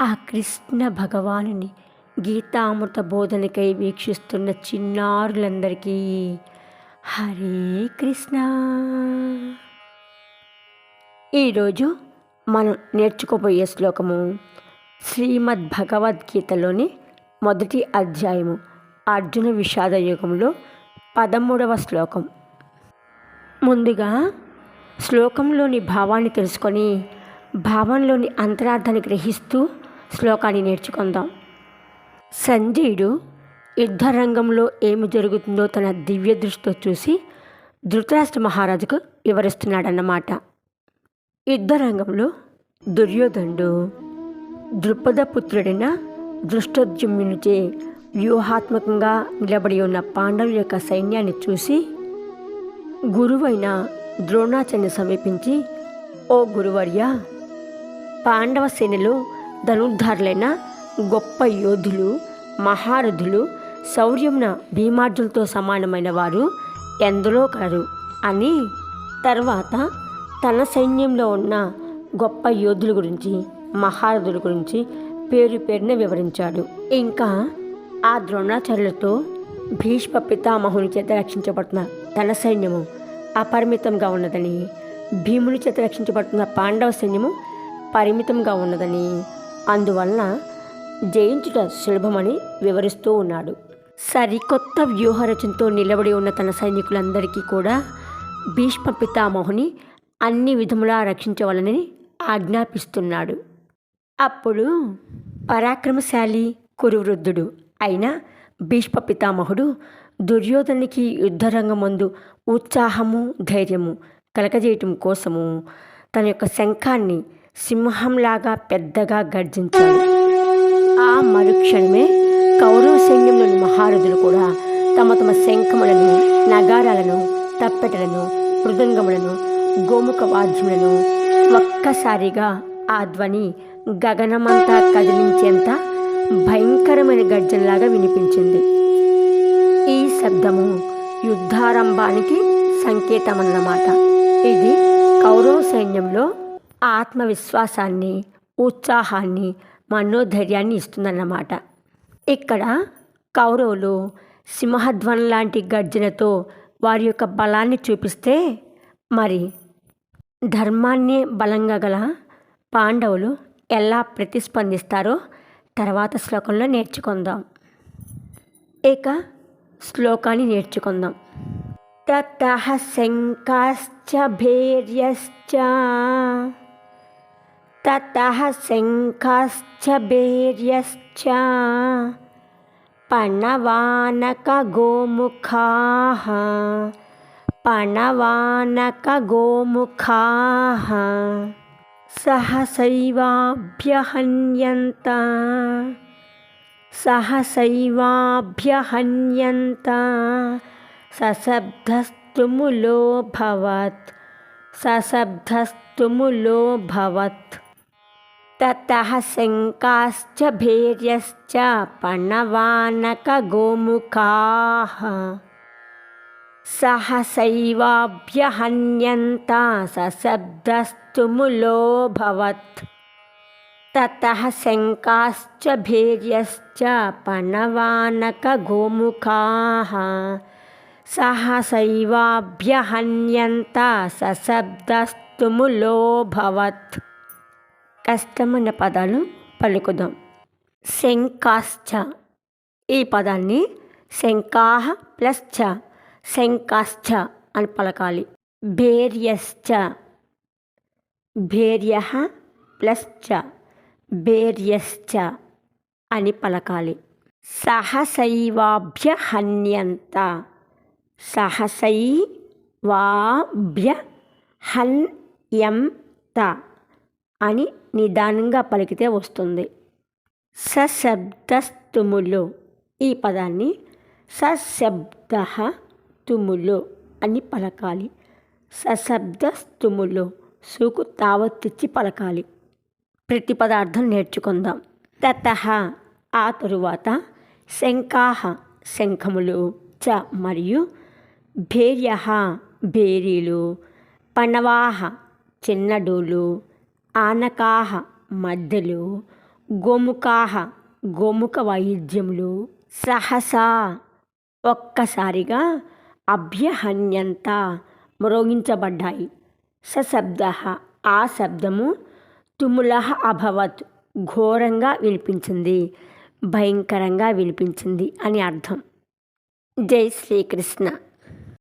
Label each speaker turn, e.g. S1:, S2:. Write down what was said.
S1: ఆ కృష్ణ భగవానుని గీతామృత బోధనకై వీక్షిస్తున్న చిన్నారులందరికీ హరే కృష్ణ. ఈరోజు మనం నేర్చుకోబోయే శ్లోకము శ్రీమద్ భగవద్గీతలోని మొదటి అధ్యాయము అర్జున విషాద యుగంలో పదమూడవ శ్లోకం. ముందుగా శ్లోకంలోని భావాన్ని తెలుసుకొని భావంలోని అంతరార్థాన్ని గ్రహిస్తూ శ్లోకాన్ని నేర్చుకుందాం. సంజయుడు యుద్ధరంగంలో ఏమి జరుగుతుందో తన దివ్య దృష్టితో చూసి ధృతరాష్ట్ర మహారాజుకు వివరిస్తున్నాడన్నమాట. యుద్ధరంగంలో దుర్యోధనుడు దృపద పుత్రుడైన దృష్టద్యుమ్నుచే వ్యూహాత్మకంగా నిలబడి ఉన్న పాండవుల యొక్క సైన్యాన్ని చూసి గురువైన ద్రోణాచార్య సమీపించి ఓ గురువర్య పాండవ సేనలో ధనుర్ధారులైన గొప్ప యోధులు మహారథులు శౌర్యమున భీమార్జులతో సమానమైన వారు ఎందరో కలరు అని తర్వాత తన సైన్యంలో ఉన్న గొప్ప యోధుల గురించి మహారథుల గురించి పేరు పేరున వివరించాడు. ఇంకా ఆ ద్రోణాచార్యులతో భీష్మ పితామహుని చేత రక్షించబడుతున్న తన సైన్యము అపరిమితంగా ఉన్నదని భీముని చేత రక్షించబడుతున్న పాండవ సైన్యము పరిమితంగా ఉన్నదని అందువలన జయించుట సులభమని వివరిస్తూ ఉన్నాడు. సరికొత్త వ్యూహరచనతో నిలబడి ఉన్న తన సైనికులందరికీ కూడా భీష్మ పితామోహుని అన్ని విధములా రక్షించవాలని ఆజ్ఞాపిస్తున్నాడు. అప్పుడు పరాక్రమశాలి కురువృద్ధుడు అయిన భీష్మ పితామహుడు దుర్యోధనికి యుద్ధరంగం ముందు ఉత్సాహము ధైర్యము కలగజేయటం కోసము తన యొక్క శంఖాన్ని సింహంలాగా పెద్దగా గర్జించాడు. ఆ మరుక్షణమే కౌరవ సైన్యంలోని మహారథులు కూడా తమ తమ శంఖములను నగారాలను తప్పెటలను మృదంగములను గోముఖ వాద్యములను ఒక్కసారిగా ఆ ధ్వని గగనమంతా కదిలించేంత భయంకరమైన గర్జనలాగా వినిపించింది. ఈ శబ్దము యుద్ధారంభానికి సంకేతమన్నమాట. ఇది కౌరవ సైన్యంలో ఆత్మవిశ్వాసాన్ని ఉత్సాహాన్ని మనోధైర్యాన్ని ఇస్తుందన్నమాట. ఇక్కడ కౌరవులు సింహధ్వన్ లాంటి గర్జనతో వారి యొక్క బలాన్ని చూపిస్తే మరి ధర్మాన్ని బలంగా గల పాండవులు ఎలా ప్రతిస్పందిస్తారో తర్వాత శ్లోకంలో నేర్చుకుందాం. ఇక శ్లోకాన్ని నేర్చుకుందాం. తత శంకాశ్చ భేర్యశ్చ ततः शङ्खाश्च भैर्यश्च पणवानकगोमुखाः पणवानकगोमुखाः सहसैवाभ्यहन्यन्त सहसैवाभ्यहन्यन्त सशब्दस्तुमुलोऽभवत् सशब्दस्तुमुलोऽभवत् ततः शङ्काश्च भीर्यश्च पणवानकगोमुखाः सहसैवाभ्यहन्यन्ता सशब्दस्तु मुलोऽभवत् ततः शङ्काश्च भीर्यश्च पणवानकगोमुखाः सहसैवाभ्यहन्यन्ता सशब्दस्तु मुलोऽभवत् కష్టమైన పదాలు పలుకుదాం. శంకాశ్చ. ఈ పదాన్ని శంకాహ ప్లస్ చ. శంకాశ్చ అని పలకాలి. భేర్యశ్చ. భేర్య ప్లస్ చ. భేర్యశ్చ అని పలకాలి. సహసైవాభ్యహన్యంత హన్ హన్యంత. అని నిదానంగా పలికితే వస్తుంది. సశబ్దస్తుములు. ఈ పదాన్ని సశబ్ద తుములు అని పలకాలి. సశబ్దస్తుములు సూకు తావత్తిచ్చి పలకాలి. ప్రతి పదార్థం నేర్చుకుందాం. తత ఆ తరువాత శంకాహ శంఖములు చ మరియు భేర్య భేరీలు పణవాహ చిన్నడూలు ఆనకాహ మద్దెలు గోముఖాహ గోముఖ వాయిద్యములు సహసా. ఒక్కసారిగా అభ్యహన్యంత మ్రోగించబడ్డాయి. సశబ్ద ఆ శబ్దము తుముల అభవత్ ఘోరంగా వినిపించింది భయంకరంగా వినిపించింది అని అర్థం. జై శ్రీకృష్ణ.